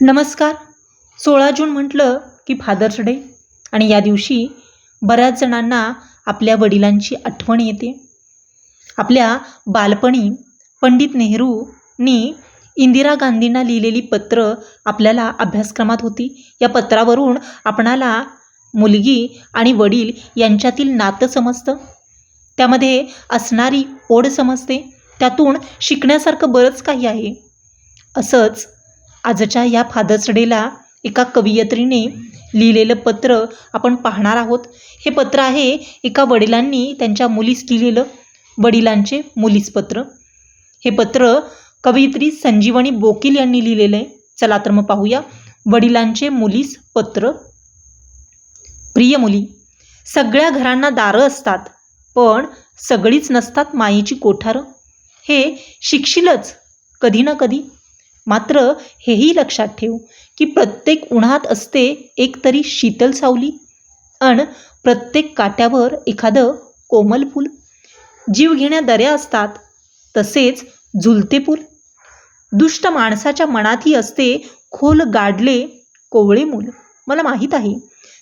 नमस्कार. सोळा जून म्हटलं की फादर्स डे आणि या दिवशी बऱ्याच जणांना आपल्या वडिलांची आठवण येते. आपल्या बालपणी पंडित नेहरूंनी इंदिरा गांधींना लिहिलेली पत्र आपल्याला अभ्यासक्रमात होती. या पत्रावरून आपणाला मुलगी आणि वडील यांच्यातील नातं समजतं. त्यामध्ये असणारी ओढ समजते. त्यातून शिकण्यासारखं बरंच काही आहे. असंच आजच्या या फादर्स डेला एका कवयित्रीने लिहिलेलं पत्र आपण पाहणार आहोत. हे पत्र आहे एका वडिलांनी त्यांच्या मुलीस लिहिलेलं वडिलांचे मुलीस पत्र. हे पत्र कवयित्री संजीवनी बोकील यांनी लिहिलेलं आहे चला तर मग पाहूया. वडिलांचे मुलीस पत्र. प्रिय मुली सगळ्या घरांना दारं असतात पण सगळीच नसतात मायेची कोठारं. हे शिकशीलच कधी ना कधी मात्र हेही लक्षात ठेव की प्रत्येक उन्हात असते एक तरी शीतल सावली. अन प्रत्येक काट्यावर एखादं कोमल फूल. जीव घेण्या दऱ्या असतात तसेच झुलते पूल. दुष्ट माणसाच्या मनातही असते खोल गाडले कोवळे मूल. मला माहीत आहे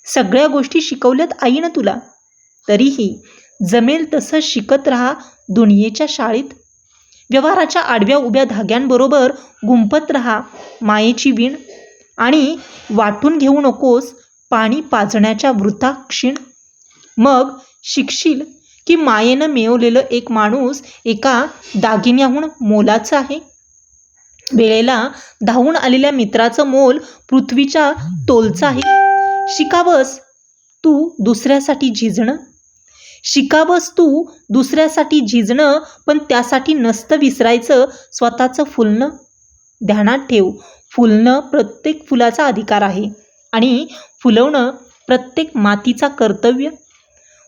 सगळ्या गोष्टी शिकवल्यात आईनं तुला. तरीही जमेल तसं शिकत राहा दुनियेच्या शाळेत. व्यवहाराच्या आडव्या उभ्या धाग्यांबरोबर गुंपत राहा मायेची वीण. आणि वाटून घेऊ नकोस पाणी पाजण्याच्या वृथा क्षीण मग शिकशील की मायेनं मिळवलेलं एक माणूस एका दागिन्याहून मोलाचं आहे? वेळेला धावून आलेल्या मित्राचं मोल पृथ्वीच्या तोलचं आहे. शिकावंस तू दुसऱ्यासाठी झिजणं? शिकावंस तू दुसऱ्यासाठी झिजणं पण त्यासाठी नसतं विसरायचं स्वतःचं फुलणं? ध्यानात ठेव फुलणं प्रत्येक फुलाचा अधिकार आहे आणि फुलवणं प्रत्येक मातीचा कर्तव्य.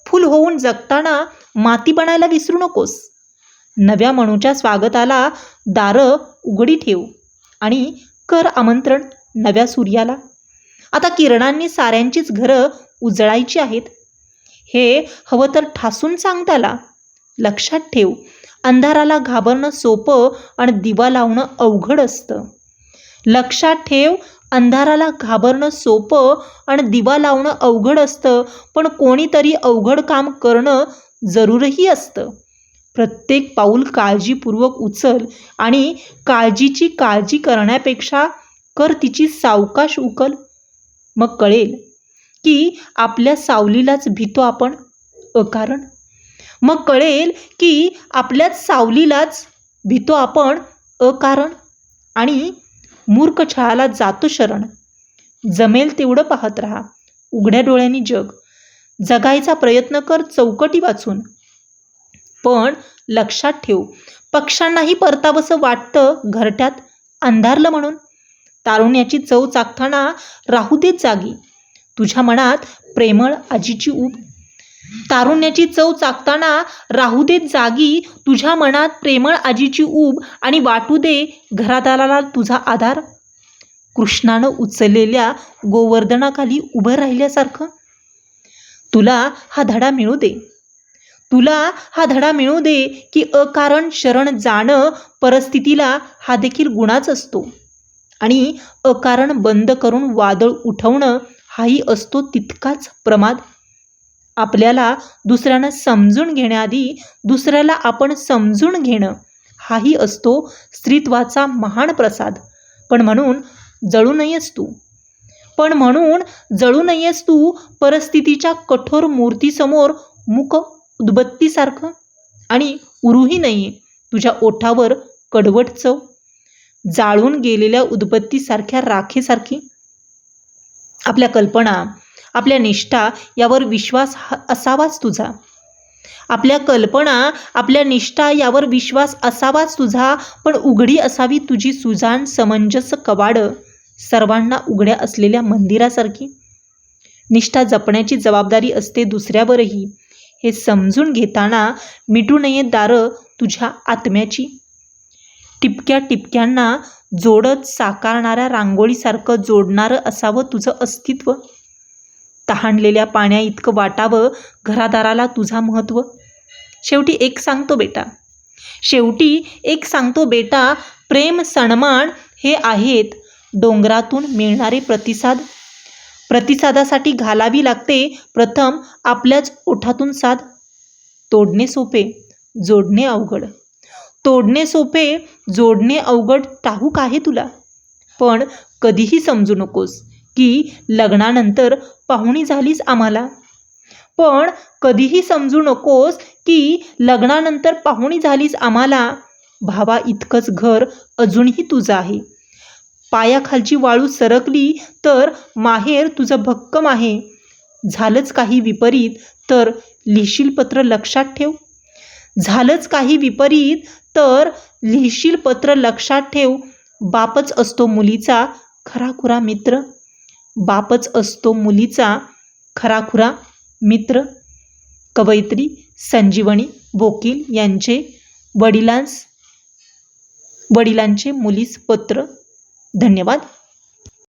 फुल होऊन जगताना माती बनायला विसरू नकोस. नव्या मणूच्या स्वागताला दारं उघडी ठेव आणि कर आमंत्रण नव्या सूर्याला. आता किरणांनी साऱ्यांचीच घरं उजळायची आहेत. हे हवं तर ठासून सांगताला लक्षात ठेव अंधाराला घाबरणं सोपं आणि दिवा लावणं अवघड असतं. लक्षात ठेव अंधाराला घाबरणं सोपं आणि दिवा लावणं अवघड असतं पण कोणीतरी अवघड काम करणं जरूरही असतं. प्रत्येक पाऊल काळजीपूर्वक उचल आणि काळजीची काळजी करण्यापेक्षा कर तिची सावकाश उकल. मग कळेल की आपल्या सावलीलाच भीतो आपण अकारण मग कळेल की आपल्याच सावलीलाच भीतो आपण अकारण आणि मूर्ख छळाला जातो शरण. जमेल तेवढं पाहत राहा. उघड्या डोळ्यांनी जग. जगायचा प्रयत्न कर चौकटी वाचून. पण लक्षात ठेव पक्ष्यांनाही परतावंसं वाटतं घरट्यात अंधारलं म्हणून. तारुण्याची चव चाकताना राहू देत जागी. तुझ्या मनात प्रेमळ आजीची ऊब. तारुण्याची चव चाकताना राहू दे जागी तुझ्या मनात प्रेमळ आजीची ऊब आणि वाटू दे घरादाराला तुझा आधार. कृष्णानं उचललेल्या गोवर्धनाखाली उभं राहिल्यासारखं. तुला हा धडा मिळू दे. तुला हा धडा मिळू दे की अकारण शरण जाणं परिस्थितीला हा देखील गुणाच असतो. आणि अकारण बंद करून वादळ उठवणं हाही असतो तितकाच प्रमाद. आपल्याला दुसऱ्यानं समजून घेण्याआधी दुसऱ्याला आपण समजून घेणं हाही असतो स्त्रीत्वाचा महान प्रसाद. पण म्हणून जळू नयेस तू. पण म्हणून जळू नयेस तू परिस्थितीच्या कठोर मूर्तीसमोर मुक उदबत्तीसारखं आणि उरूही नाही तुझ्या ओठावर कडवट चव. जाळून गेलेल्या उदबत्तीसारख्या राखेसारखी आपल्या कल्पना आपल्या निष्ठा यावर विश्वास हा असावाच तुझा. आपल्या कल्पना आपल्या निष्ठा यावर विश्वास असावाच तुझा पण उघडी असावी तुझी सुजान समंजस कवाडं सर्वांना उघड्या असलेल्या मंदिरासारखी. निष्ठा जपण्याची जबाबदारी असते दुसऱ्यावरही. हे समजून घेताना मिटू नये दारं तुझ्या आत्म्याची. टिपक्या टिपक्यांना जोडत साकारणाऱ्या रांगोळीसारखं जोडणारं असावं तुझं अस्तित्व. तहानलेल्या पाण्या इतकं वाटावं घरादाराला तुझा महत्त्व शेवटी एक सांगतो बेटा. शेवटी एक सांगतो बेटा प्रेम सन्मान हे आहेत डोंगरातून मिळणारे प्रतिसाद. प्रतिसादासाठी घालावी लागते प्रथम आपल्याच ओठातून साध तोडणे सोपे जोडणे अवघड. तोडणे सोपे जोडणे अवघड ठाऊक आहे तुला. पण कधीही समजू नकोस की लग्नानंतर पाहुणी झालीस आम्हाला. पण कधीही समजू नकोस की लग्नानंतर पाहुणी झालीस आम्हाला. भावा इतकंच घर अजूनही तुझं आहे. पायाखालची वाळू सरकली तर माहेर तुझं भक्कम आहे. झालंच काही विपरीत तर लिहिशील पत्र लक्षात ठेव. झालंच काही विपरीत तर लिहिशील पत्र लक्षात ठेव. बापच असतो मुलीचा खराखुरा मित्र. बापच असतो मुलीचा खराखुरा मित्र. कवयित्री संजीवनी बोकील यांचे वडिलांस वडिलांचे मुलीस पत्र. धन्यवाद.